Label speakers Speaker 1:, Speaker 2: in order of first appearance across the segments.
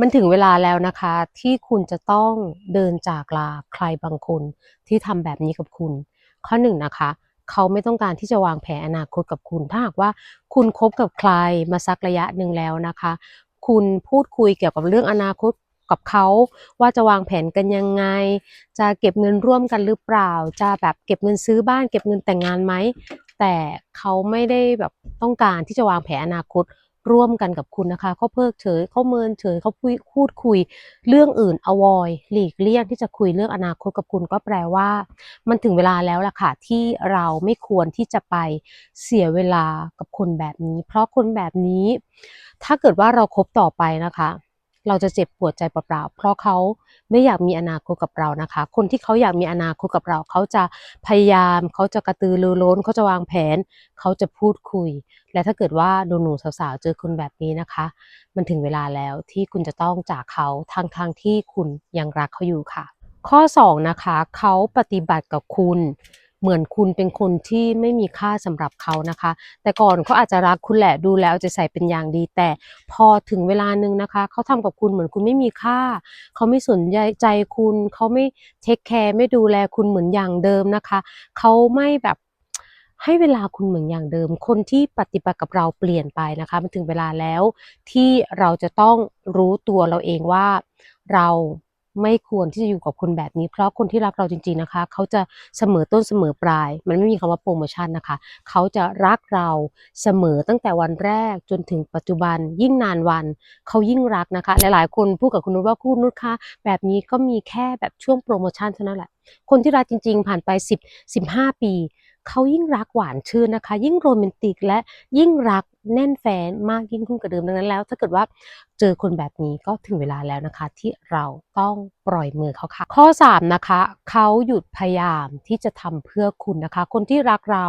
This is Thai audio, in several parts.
Speaker 1: มันถึงเวลาแล้วนะคะ ที่คุณจะต้องเดินจากลาใครบางคนที่ทำแบบนี้กับคุณ ข้อหนึ่งนะคะ เขาไม่ต้องการที่จะวางแผนอนาคตกับคุณ ถ้าหากว่าคุณคบกับใครมาสักระยะหนึ่งแล้วนะคะ คุณพูดคุยเกี่ยวกับเรื่องอนาคตกับเขาว่าจะวางแผนกันยังไง จะเก็บเงินร่วมกันหรือเปล่า จะแบบเก็บเงินซื้อบ้าน เก็บเงินแต่งงานไหม แต่เขาไม่ได้แบบต้องการที่จะวางแผนอนาคต ร่วมกันกับคุณนะคะเขาเพิกเฉยเขาเมินเฉยเขาพูดพูดคุยเรื่องอื่นอวอยหลีกเลี่ยงที่จะคุยเรื่องอนาคตกับคุณก็แปลว่า มันถึงเวลาแล้วล่ะค่ะที่เราไม่ควรที่จะไปเสียเวลากับคนแบบนี้ เพราะคนแบบนี้ ถ้าเกิดว่าเราคบต่อไปนะคะ เราจะเจ็บปวดใจเปล่าๆเพราะเขาไม่อยากมีอนาคตกับเรานะคะ คนที่เขาอยากมีอนาคตกับเรา เขาจะพยายามเขาจะกระตือรือร้นเขาจะวางแผน เขาจะพูดคุย และถ้าเกิดว่าหนูๆสาวๆเจอคนแบบนี้นะคะ มันถึงเวลาแล้วที่คุณจะต้องจากเขาทางทางที่คุณยังรักเขาอยู่ค่ะ ข้อ 2 นะคะ เขาปฏิบัติกับคุณ เหมือนคุณเป็นคนที่ไม่มีค่าสำหรับเขานะคะ แต่ก่อนเขาอาจจะรักคุณแหละดูแลเอาใจใส่เป็นอย่างดี แต่พอถึงเวลาหนึ่งนะคะเขาทำกับคุณเหมือนคุณไม่มีค่า เขาไม่สนใจใจคุณ เขาไม่เทคแคร์ไม่ดูแลคุณเหมือนอย่างเดิมนะคะ เขาไม่แบบให้เวลาคุณเหมือนอย่างเดิม คนที่ปฏิบัติกับเราเปลี่ยนไปนะคะ มันถึงเวลาแล้วที่เราจะต้องรู้ตัวเราเองว่าเรา ไม่ควรที่จะอยู่กับคนแบบนี้ เพราะคนที่รักเราจริง ๆนะคะ เขาจะเสมอต้นเสมอปลาย มันไม่มีคำว่าโปรโมชั่นนะคะ เขาจะรักเราเสมอตั้งแต่วันแรกจนถึงปัจจุบัน ยิ่งนานวัน เขายิ่งรักนะคะ หลายๆ คนพูดกับคุณนุชว่าคุณนุชคะแบบนี้ก็มีแค่แบบช่วงโปรโมชั่นเท่านั้นแหละ คนที่รักจริง ๆ ผ่านไป 10 15 ปี เขายิ่งรักหวานชื่นนะคะ ยิ่งโรแมนติกและยิ่งรัก แน่นแฟนมากยิ่งขึ้นกว่าเดิมดังนั้นแล้ว ถ้าเกิดว่าเจอคนแบบนี้ก็ถึงเวลาแล้วนะคะ ที่เราต้องปล่อยมือเขาค่ะ ข้อ 3 นะคะ เขาหยุดพยายามที่จะทำเพื่อคุณนะคะ คนที่รักเรา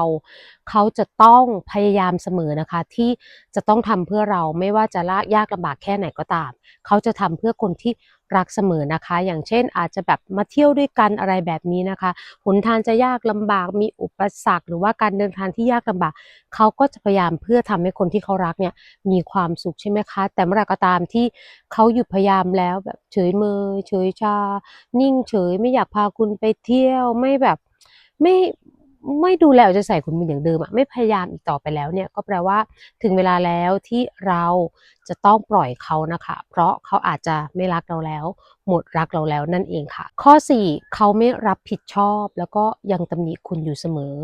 Speaker 1: เขาจะต้องพยายามเสมอนะคะ ที่จะต้องทำเพื่อเราไม่ว่าจะายากลำบากแค่ไหนก็ตาม เขาจะทำเพื่อคนที่รักเสมอนะคะ อย่างเช่นอาจจะแบบมาเที่ยวด้วยกันอะไรแบบนี้นะคะหนทางจะยากลำบากมีอุปสรรค หรือว่าการเดินทางที่ยากลำบาก เขาก็จะพยายามเพื่อทำให้คนที่เขารักเนี่ยมีความสุขใช่ไหมคะ แต่เมื่อไหรก็ตามที่เขาหยุดพยายามแล้วแบบเฉยเมยเฉยชา นิ่งเฉยไม่อยากพาคุณไปเที่ยวไม่แบบไม่ ไม่ดูแลเอาใจใส่คุณมินอย่างเดิมอะไม่พยายามอีกต่อไปแล้วเนี่ยก็แปลว่าถึงเวลาแล้วที่เราจะต้องปล่อยเขานะคะ เพราะเขาอาจจะไม่รักเราแล้ว หมดรักเราแล้วนั่นเองค่ะ ข้อ 4 เขาไม่รับผิดชอบ แล้วก็ยังตำหนิคุณอยู่เสมอ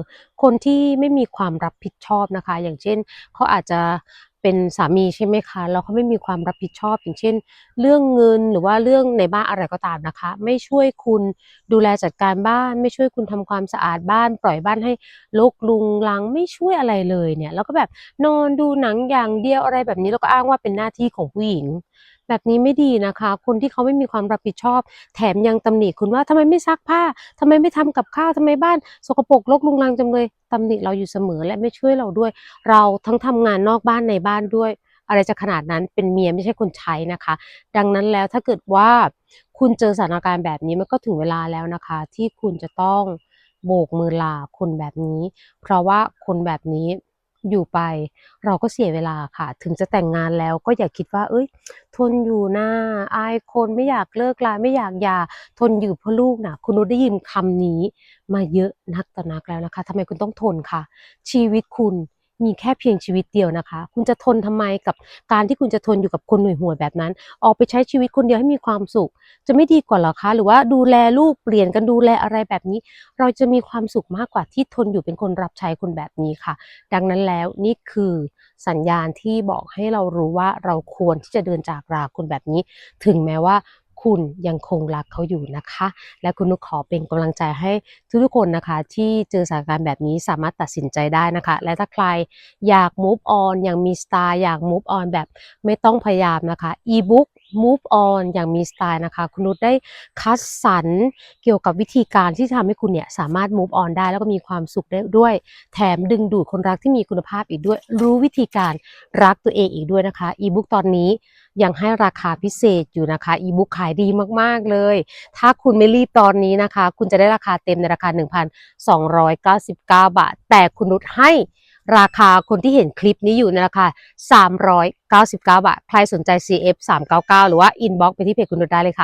Speaker 1: คนที่ไม่มีความรับผิดชอบนะคะ อย่างเช่นเขาอาจจะ เป็นสามีใช่ไหมคะแล้วเขาไม่มีความรับผิดชอบ อย่างเช่น เรื่องเงินหรือว่าเรื่องในบ้านอะไรก็ตามนะคะ ไม่ช่วยคุณดูแลจัดการบ้าน ไม่ช่วยคุณทำความสะอาดบ้าน ปล่อยบ้านให้ลกลุงลังไม่ช่วยอะไรเลยเนี่ยแล้วก็แบบนอนดูหนังอย่างเดียวอะไรแบบนี้แล้วก็อ้างว่าเป็นหน้าที่ของผู้หญิงแบบนี้ไม่ดีนะคะ คนที่เขาไม่มีความรับผิดชอบ แถมยังตำหนิคุณว่าทำไมไม่ซักผ้าทำไมไม่ทำกับข้าวทำไมบ้าน สกปรกรกรุงรังจังเลยตำหนิเราอยู่เสมอและไม่ช่วยเราด้วย เราทั้งทำงานนอกบ้านในบ้านด้วย อะไรจะขนาดนั้นเป็นเมียไม่ใช่คนใช้นะคะ ดังนั้นแล้วถ้าเกิดว่าคุณเจอสถานการณ์แบบนี้มันก็ถึงเวลาแล้วนะคะ ที่คุณจะต้องโบกมือลาคนแบบนี้ เพราะว่าคนแบบนี้ อยู่ไป เราก็เสียเวลาค่ะ ถึงจะแต่งงานแล้วก็อย่าคิดว่า เอ้ย ทนอยู่นะอายคนไม่อยากเลิกลาไม่อยากหย่าทนอยู่เพื่อลูกนะคุณนุชได้ยินคำนี้มาเยอะนักต่อนักแล้วนะคะทำไมคุณต้องทนคะชีวิตคุณ มีแค่เพียงชีวิตเดียวนะคะ คุณจะทนทำไมกับการที่คุณจะทนอยู่กับคนหน่วยห่วยแบบนั้น ออกไปใช้ชีวิตคนเดียวให้มีความสุข จะไม่ดีกว่าหรอคะ หรือว่าดูแลลูกเปลี่ยนกันดูแลอะไรแบบนี้ เราจะมีความสุขมากกว่าที่ทนอยู่เป็นคนรับใช้คนแบบนี้ค่ะ ดังนั้นแล้วนี่คือสัญญาณที่บอกให้เรารู้ว่าเราควรที่จะเดินจากราคนแบบนี้ ถึงแม้ว่า คุณยังคงรักเขาอยู่นะคะ และคุณนุกขอเป็นกำลังใจให้ทุกๆคนนะคะ ที่เจอสถานการณ์แบบนี้สามารถตัดสินใจได้นะคะ และถ้าใครอยาก move on อย่างมีสไตล์อยาก move on แบบไม่ต้องพยายามนะคะ ebook move on อย่างมีสไตล์นะคะ คุณนุชได้คัดสรรเกี่ยวกับวิธีการที่จะทำให้คุณเนี่ยสามารถ move on ได้แล้วก็มีความสุขได้ด้วย แถมดึงดูดคนรักที่มีคุณภาพอีกด้วย รู้วิธีการรักตัวเองอีกด้วยนะคะ ebook ตอนนี้ยังให้ราคาพิเศษอยู่นะคะ ebook ขายดีมากๆเลย ถ้าคุณไม่รีบตอนนี้นะคะ คุณจะได้ราคาเต็มในราคา 1,299 บาท แต่คุณนุชให้ ราคาคนที่เห็นคลิปนี้อยู่ในราคา 399 บาท ใครสนใจ CF 399 หรือว่า inbox ไปที่เพจคุณนุชได้เลยค่ะ